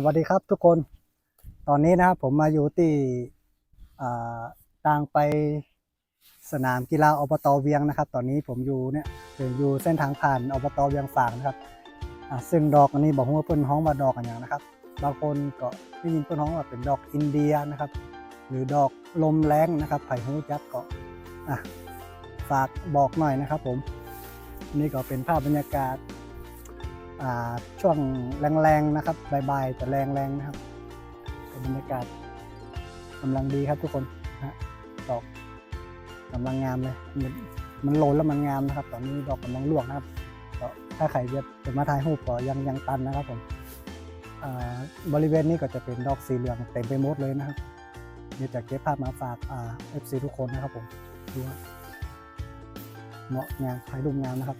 สวัสดีครับทุกคนตอนนี้นะครับผมมาอยู่ที่อ่าทางไปสนามกีฬาอบตเวียงนะครับ ตอนนี้ผมอยู่เนี่ยอยู่เส้นทางผ่านอบตเวียงฝางนะครับซึ่งดอกอันนี้บอกว่าเปิ้นฮ้องว่าดอกอันอย่างนะครับ บางคนก็ได้ยินเปิ้นฮ้องว่าเป็นดอกอินเดียนะครับ หรือดอกลมแรงนะครับไผ่ฮู้จักก็อะฝากบอกหน่อยนะครับ ผมนี่ก็เป็นภาพบรรยากาศ ช่วงแรงๆนะครับบายๆแต่แรงๆนะครับเป็นบรรยากาศกำลังดีครับทุกคนนะดอกกำลังงามเลยมันมันโลนแล้วมันงามนะครับ ตอนนี้ดอกกำลังลวกนะครับก็ถ้าใครจะจะมาถ่ายรูปก็ยังยังตันนะครับผมบริเวณนี้ก็จะเป็นดอกสีเหลืองเต็มไปหมดเลยนะครับ เดี๋ยวจะเก็บภาพมาฝากเอ่า FC ทุกคนนะครับผมดูว่าเหมาะงามถ่ายรูปงามนะครับ